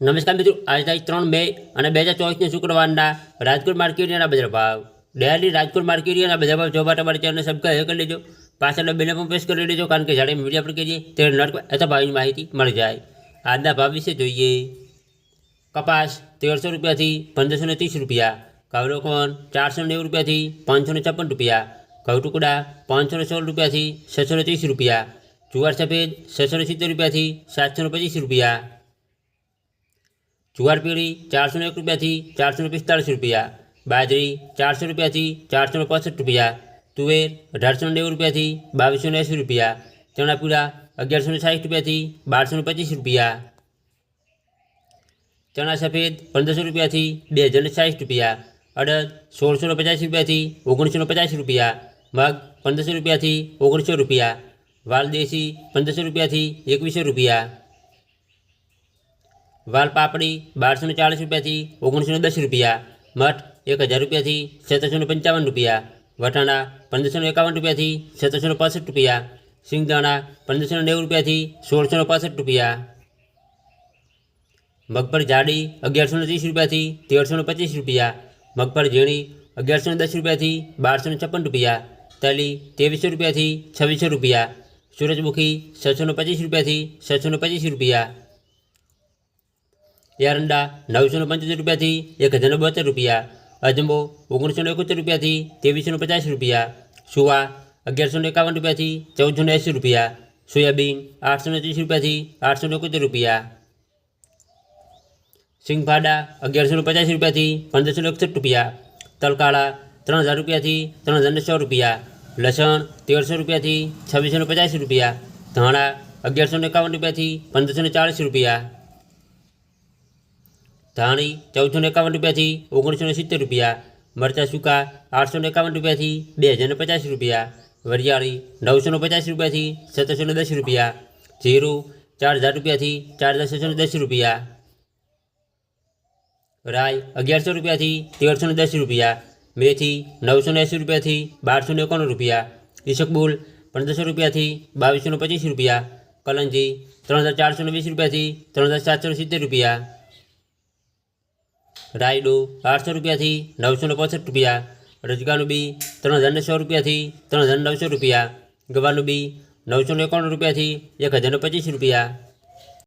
નમસ્કાર મિત્રો આજ તારીખ ત્રણ મે અને બે હજાર ચોવીસની શુક્રવારના રાજકોટ માર્કેટના બજાર ભાવ ડેલી રાજકોટ માર્કેટના બજાર ભાવ જોવા માટે અમારી ચેનલને સબસ્ક્રાઈબ કરી લેજો પાછળના બેને પણ પ્રેસ કરી લેજો કારણ કે જ્યારે વિડીયો આપણે કરીએ ત્યારે નટ અથવા ભાવની માહિતી મળી જાય આજના ભાવ વિશે જોઈએ કપાસ તેરસો રૂપિયાથી પંદરસો ને ત્રીસ રૂપિયા કાવલોકોન ચારસો નેવું રૂપિયાથી પાંચસો ને છપ્પન રૂપિયા ઘઉં ટુકડા પાંચસો ને સોળ રૂપિયાથી છસો ને ત્રીસ રૂપિયા જુવાર સફેદ છસો ને સિત્તેર રૂપિયાથી સાતસો ને પચીસ રૂપિયા જુવાર પીળી ચારસો ને એક રૂપિયાથી ચારસો ને પિસ્તાળીસ રૂપિયા બાજરી ચારસો રૂપિયાથી ચારસો ને પાસઠ રૂપિયા તુવેર અઢારસો ને નેવું રૂપિયાથી બાવીસો ને એંસી રૂપિયા ચણા પીળા અગિયારસો ને સાઠ રૂપિયાથી બારસો ને પચીસ રૂપિયા ચણા સફેદ પંદરસો રૂપિયાથી બે હજાર ને સાઠ રૂપિયા અડદ સોળસો ને પચાસ રૂપિયાથી ઓગણીસો ને પચાસ રૂપિયા મગ પંદરસો રૂપિયાથી ઓગણીસો રૂપિયા વાલ દેશી પંદરસો રૂપિયાથી એકવીસો રૂપિયા વાલ પાપડી બારસો ને ચાલીસ રૂપિયાથી ઓગણીસો ને દસ રૂપિયા, મઠ એક હજાર રૂપિયાથી સત્તરસો ને પંચાવન રૂપિયા, વટાણા પંદરસો ને એકાવન રૂપિયાથી સત્તરસો ને પાસઠ રૂપિયા સિંગદાણા પંદરસો ને નેવું રૂપિયાથી સોળસો ને પાસઠ રૂપિયા. મગફળી જાડી અગિયારસો ને ત્રીસ રૂપિયાથી તેરસો ને પચીસ રૂપિયા, મગફળી ઝીણી અગિયારસો ને દસ રૂપિયાથી બારસો ને છપ્પન રૂપિયા, તલી ત્રેવીસો રૂપિયાથી છવ્વીસો રૂપિયા, સૂરજમુખી છસો ને પચીસ રૂપિયાથી છસો ને પચીસ રૂપિયા. એરંડા નવસો ને પંચોતેર રૂપિયાથી એક હજાર ને બોતેર રૂપિયા અજંબો ઓગણીસો ને એકોતેર રૂપિયાથી ત્રેવીસો ને પચાસ રૂપિયા સુવા અગિયારસો ને એકાવન રૂપિયાથી ચૌદસો ને એંસી રૂપિયા સોયાબીન આઠસો ને ત્રીસ રૂપિયાથી આઠસો ને એકોતેર રૂપિયા સિંગફાડા અગિયારસો ને પચાસ રૂપિયાથી પંદરસો ને એકસઠ રૂપિયા તલકાળા ત્રણ હજાર રૂપિયાથી ત્રણ હજાર ને સો રૂપિયા લસણ તેરસો રૂપિયાથી છવ્વીસો ને પચાસ રૂપિયા ધાણા અગિયારસો ને એકાવન રૂપિયાથી પંદરસો ને ચાળીસ રૂપિયા ધાણી ચૌદસો ને એકાવન રૂપિયાથી ઓગણીસો ને સિત્તેર રૂપિયા મરચાં સૂકા આઠસો ને એકાવન રૂપિયાથી બે હજાર ને પચાસ રૂપિયા વરિયાળી નવસો ને પચાસ રૂપિયાથી સત્તરસો ને દસ રૂપિયા જીરું ચાર હજાર રૂપિયાથી ચાર હજાર છસો ને દસ રૂપિયા રાય અગિયારસો રૂપિયાથી તેરસો ને દસ રૂપિયા મેથી નવસો ને એંસી રૂપિયાથી બારસો ને એકાણું રૂપિયા ઈસકબુલ પંદરસો રૂપિયાથી બાવીસો ને પચીસ રૂપિયા કલંજી ત્રણ હજાર ચારસો ને વીસ રૂપિયાથી ત્રણ હજાર સાતસો ને સિત્તેર રૂપિયા રાયડો આઠસો રૂપિયાથી નવસો ને રૂપિયા, રજગાનું બી ત્રણ હજાર ને સો રૂપિયાથી ત્રણ હજાર નવસો રૂપિયા, ગવાનું બી નવસો એકાણું રૂપિયાથી એક હજાર ને પચીસ રૂપિયા.